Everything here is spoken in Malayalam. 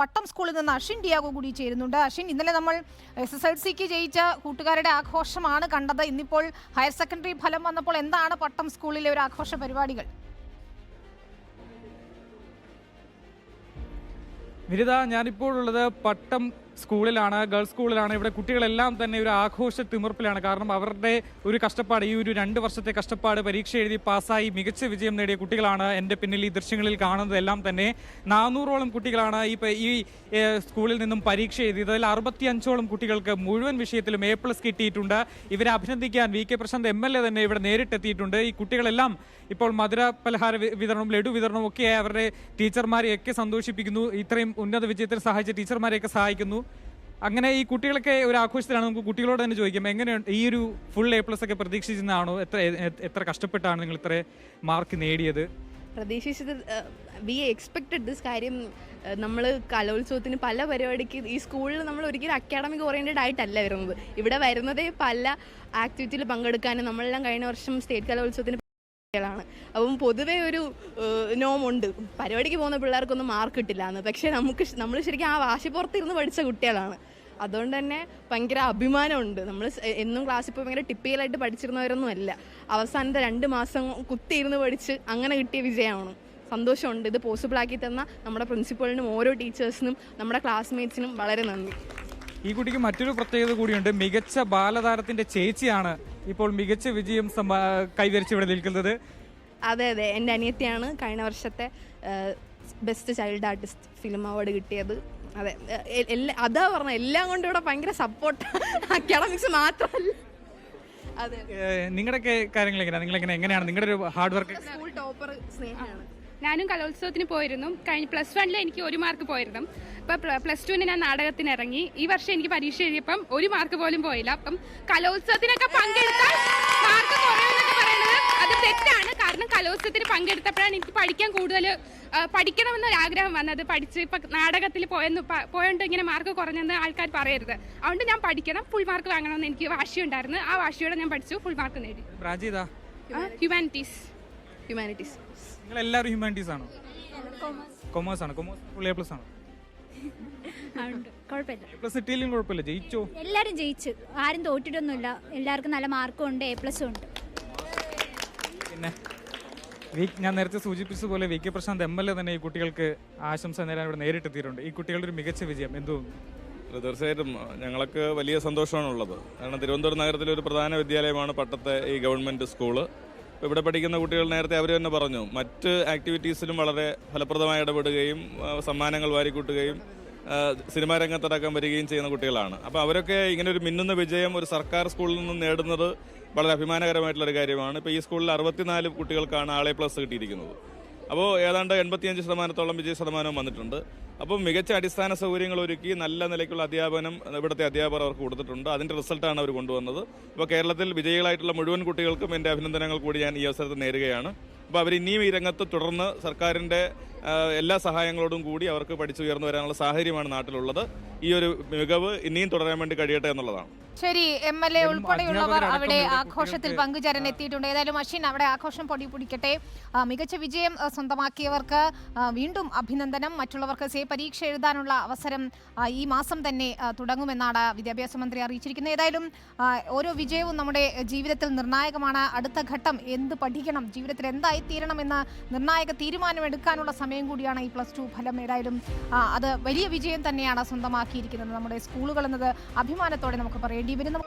പട്ടം സ്കൂളിൽ നിന്ന് അഷിൻ ഡിയാഗോ കൂടി ചേരുന്നുണ്ട്. അഷിൻ ഇന്നലെ നമ്മൾ എസ് എസ് എൽ സിക്ക് ജയിച്ച കൂട്ടുകാരുടെ ആഘോഷമാണ് കണ്ടത്. ഇന്നിപ്പോൾ ഹയർ സെക്കൻഡറി ഫലം വന്നപ്പോൾ എന്താണ് പട്ടം സ്കൂളിലെ ഒരു ആഘോഷ പരിപാടികൾ? വിനിത ഞാനിപ്പോഴുള്ളത് പട്ടം സ്കൂളിലാണ് ഗേൾസ് സ്കൂളിലാണ്. ഇവിടെ കുട്ടികളെല്ലാം തന്നെ ഒരു ആഘോഷ തിമിർപ്പിലാണ്. കാരണം അവരുടെ ഒരു കഷ്ടപ്പാട് ഈ ഒരു രണ്ട് വർഷത്തെ കഷ്ടപ്പാട് പരീക്ഷ എഴുതി പാസ്സായി മികച്ച വിജയം നേടിയ കുട്ടികളാണ് എന്റെ പിന്നിൽ ഈ ദൃശ്യങ്ങളിൽ കാണുന്നതെല്ലാം തന്നെ നാനൂറോളം കുട്ടികളാണ് ഈ ഈ സ്കൂളിൽ നിന്നും പരീക്ഷ എഴുതിയത്. അതിൽ അറുപത്തി അഞ്ചോളം കുട്ടികൾക്ക് മുഴുവൻ വിഷയത്തിലും എ പ്ലസ് കിട്ടിയിട്ടുണ്ട്. ഇവരെ അഭിനന്ദിക്കാൻ V K Prashant M L A തന്നെ ഇവിടെ നേരിട്ടെത്തിയിട്ടുണ്ട്. ഈ കുട്ടികളെല്ലാം ഇപ്പോൾ മധുര പലഹാര വിതരണം വിതരണവും ലഡു വിതരണവും ഒക്കെ അവരുടെ ടീച്ചർമാരെയൊക്കെ സന്തോഷിപ്പിക്കുന്നു. ഇത്രയും ഉന്നത വിജയത്തിൽ സഹായിച്ച ടീച്ചർമാരെയൊക്കെ സഹായിക്കുന്നു. അങ്ങനെ ഈ കുട്ടികളൊക്കെ ഒരു ആഘോഷത്തിലാണ്. നമുക്ക് കുട്ടികളോട് തന്നെ ചോദിക്കാം എങ്ങനെയാണ് ഈ ഒരു ഫുൾ എ പ്ലസ് ഒക്കെ പ്രതീക്ഷിച്ചിരുന്നതാണോ? എത്ര എത്ര കഷ്ടപ്പെട്ടാണ് നിങ്ങൾ ഇത്ര മാർക്ക് നേടിയത്? പ്രതീക്ഷിച്ചത് വി എക്സ്പെക്റ്റഡ് ദിസ് കാര്യം നമ്മൾ കലോത്സവത്തിന് പല പരിപാടിക്ക് ഈ സ്കൂളിൽ നമ്മൾ ഒരിക്കലും അക്കാഡമിക് ഓറിയന്റഡ് ആയിട്ടല്ല വരുന്നത്. ഇവിടെ വരുന്നതേ പല ആക്ടിവിറ്റിയിൽ പങ്കെടുക്കാനും നമ്മളെല്ലാം കഴിഞ്ഞ വർഷം സ്റ്റേറ്റ് കലോത്സവത്തിന് ാണ് അപ്പം പൊതുവേ ഒരു നോമുണ്ട് പരിപാടിക്ക് പോകുന്ന പിള്ളേർക്കൊന്നും മാർക്ക് കിട്ടില്ല എന്ന് പക്ഷേ നമുക്ക് നമ്മൾ ശരിക്കും ആ വാശിപ്പുറത്തിരുന്ന് പഠിച്ച കുട്ടികളാണ്. അതുകൊണ്ട് തന്നെ ഭയങ്കര അഭിമാനമുണ്ട്. നമ്മൾ എന്നും ക്ലാസ്സിൽ പോയി ഭയങ്കര ടിപ്പിക്കലായിട്ട് പഠിച്ചിരുന്നവരൊന്നും അല്ല. അവസാനത്തെ രണ്ട് മാസം കുത്തിയിരുന്ന് പഠിച്ച് അങ്ങനെ കിട്ടിയ വിജയമാണ്. സന്തോഷമുണ്ട്. ഇത് പോസിബിൾ ആക്കി തന്ന നമ്മുടെ പ്രിൻസിപ്പളിനും ഓരോ ടീച്ചേഴ്സിനും നമ്മുടെ ക്ലാസ്മേറ്റ്സിനും വളരെ നന്ദി. ഈ കുട്ടിക്ക് മറ്റൊരു പ്രത്യേകത കൂടിയുണ്ട്. മികച്ച ബാലതാരത്തിന്റെ ചേച്ചിയാണ് ഇപ്പോൾ മികച്ച വിജയം കൈവരിച്ച് ഇവിടെ നിൽക്കുന്നത്. അതെ അതെ. എന്റെ അനിയത്തിയാണ് കഴിഞ്ഞ വർഷത്തെ best child artist film award കിട്ടിയത്. അതെ. എല്ലാ അതാ പറഞ്ഞ എല്ലാം കൊണ്ടും ഇവിടെ ഭയങ്കര സപ്പോർട്ട് അക്കാഡമിക്സ് മാത്രമല്ല. അതെ. നിങ്ങളുടെ കാര്യങ്ങൾ എങ്ങനെയാണ് നിങ്ങൾ എങ്ങനെയാണ്? നിങ്ങളുടെ ഒരു ഹാർഡ് വർക്ക് സ്കൂൾ ടോപ്പർ സ്നേഹമാണ് ഞാനും കലോത്സവത്തിന് പോയിരുന്നു. കഴിഞ്ഞ പ്ലസ് വണ്ണിൽ എനിക്ക് ഒരു മാർക്ക് പോയിരുന്നു. അപ്പോൾ പ്ലസ് ടുവിന് ഞാൻ നാടകത്തിന് ഇറങ്ങി. ഈ വർഷം എനിക്ക് പരീക്ഷ എഴുതിയപ്പം ഒരു മാർക്ക് പോലും പോയില്ല. അപ്പം കലോത്സവത്തിനൊക്കെ പങ്കെടുത്താൽ മാർക്ക് കുറയുമെന്നൊക്കെ പറയുന്നത് അത് തെറ്റാണ്. കാരണം കലോത്സവത്തിന് പങ്കെടുത്തപ്പോഴാണ് എനിക്ക് പഠിക്കാൻ കൂടുതൽ പഠിക്കണമെന്നൊരു ആഗ്രഹം വന്നത്. പഠിച്ച് ഇപ്പം നാടകത്തിൽ പോയെന്ന് പോയോണ്ട് ഇങ്ങനെ മാർക്ക് കുറഞ്ഞെന്ന് ആൾക്കാർ പറയരുത്. അതുകൊണ്ട് ഞാൻ പഠിക്കണം. ഫുൾ മാർക്ക് വാങ്ങണമെന്ന് എനിക്ക് വാശിയുണ്ടായിരുന്നു ആ വാശിയോടെ ഞാൻ പഠിച്ചു. ഫുൾ മാർക്ക് നേടി. ഹ്യൂമാനിറ്റീസ് ഹ്യൂമാനിറ്റീസ് നിങ്ങൾ എല്ലാവരും ഹ്യൂമാനിറ്റീസ് ആണോ? കൊമേഴ്സ് ആണ്. കൊമേഴ്സ് ഫുൾ എ പ്ലസ് ആണോ? കുഴപ്പമില്ല. പ്ലസ് കിട്ടിയില്ലെങ്കിൽ കുഴപ്പമില്ല. ജയിച്ചോ? എല്ലാരും ജയിച്ചു. ആരും തോറ്റിട്ടൊന്നുമില്ല. എല്ലാവർക്കും നല്ല മാർക്കും ഉണ്ട് എ പ്ലസും ഉണ്ട്. പിന്നെ വി ഞാൻ നേരത്തെ സൂചിപ്പിച്ചതുപോലെ V K Prashant M L A തന്നെ ഈ കുട്ടികൾക്ക് ആശംസ നേരാൻ ഇവിടെ നേരിട്ടെത്തിയിട്ടുണ്ട്. ഈ കുട്ടികളുടെ ഒരു മികച്ച വിജയം എന്ത് തീർച്ചയായിട്ടും ഞങ്ങൾക്ക് വലിയ സന്തോഷമാണുള്ളത്. കാരണം തിരുവനന്തപുരം നഗരത്തിലെ ഒരു പ്രധാന വിദ്യാലയമാണ് പട്ടത്തെ ഈ ഗവൺമെന്റ് സ്കൂൾ. ഇവിടെ പഠിക്കുന്ന കുട്ടികൾ നേരത്തെ അവർ തന്നെ പറഞ്ഞു. മറ്റ് ആക്ടിവിറ്റീസിലും വളരെ ഫലപ്രദമായി ഇടപെടുകയും സമ്മാനങ്ങൾ വാരിക്കൂട്ടുകയും സിനിമാ രംഗത്തടക്കം വരികയും ചെയ്യുന്ന കുട്ടികളാണ്. അപ്പോൾ അവരൊക്കെ ഇങ്ങനെ ഒരു മിന്നുന്ന വിജയം ഒരു സർക്കാർ സ്കൂളിൽ നിന്ന് നേടുന്നത് വളരെ അഭിമാനകരമായിട്ടുള്ള ഒരു കാര്യമാണ്. ഇപ്പോൾ ഈ സ്കൂളിൽ അറുപത്തിനാല് കുട്ടികൾക്കാണ് ആളെ പ്ലസ് കിട്ടിയിരിക്കുന്നത്. അപ്പോൾ ഏതാണ്ട് എൺപത്തിയഞ്ച് ശതമാനത്തോളം വിജയ ശതമാനവും വന്നിട്ടുണ്ട്. അപ്പോൾ മികച്ച അടിസ്ഥാന സൗകര്യങ്ങൾ ഒരുക്കി നല്ല നിലയ്ക്കുള്ള അധ്യാപനം ഇവിടുത്തെ അധ്യാപകർ അവർക്ക് കൊടുത്തിട്ടുണ്ട്. അതിന്റെ റിസൾട്ടാണ് അവർ കൊണ്ടുവന്നത്. അപ്പോൾ കേരളത്തിൽ വിജയികളായിട്ടുള്ള മുഴുവൻ കുട്ടികൾക്കും എന്റെ അഭിനന്ദനങ്ങൾ കൂടി ഞാൻ ഈ അവസരത്തിൽ നേരുകയാണ്. അപ്പോൾ അവർ ഇനിയും ഈ രംഗത്ത് തുടർന്ന് സർക്കാരിന്റെ എല്ലാ സഹായങ്ങളോടും കൂടി അവർക്ക് പഠിച്ചുയർന്നു വരാനുള്ള സാഹചര്യമാണ് നാട്ടിലുള്ളത്. ഈ ഒരു മികവ് ഇനിയും തുടരാൻ വേണ്ടി കഴിയട്ടെ എന്നുള്ളതാണ്. ശരി എം എൽ എ ഉൾപ്പെടെയുള്ളവർ അവിടെ ആഘോഷത്തിൽ പങ്കുചേരാൻ എത്തിയിട്ടുണ്ട്. ഏതായാലും അശ്വിൻ അവിടെ ആഘോഷം പൊടി പിടിക്കട്ടെ. മികച്ച വിജയം സ്വന്തമാക്കിയവർക്ക് വീണ്ടും അഭിനന്ദനം. മറ്റുള്ളവർക്ക് സേ പരീക്ഷ എഴുതാനുള്ള അവസരം ഈ മാസം തന്നെ തുടങ്ങുമെന്നാണ് വിദ്യാഭ്യാസ മന്ത്രി അറിയിച്ചിരിക്കുന്നത്. ഏതായാലും ഓരോ വിജയവും നമ്മുടെ ജീവിതത്തിൽ നിർണായകമാണ്. അടുത്ത ഘട്ടം എന്ത് പഠിക്കണം? ജീവിതത്തിൽ എന്തായി തീരണം എന്ന നിർണായക തീരുമാനമെടുക്കാനുള്ള സമയം കൂടിയാണ് ഈ പ്ലസ് ടു ഫലം. ഏതായാലും അത് വലിയ വിജയം തന്നെയാണ് സ്വന്തമാക്കിയിരിക്കുന്നത്. നമ്മുടെ സ്കൂളുകൾ എന്നത് അഭിമാനത്തോടെ നമുക്ക് പറയേണ്ടി വരുന്നു.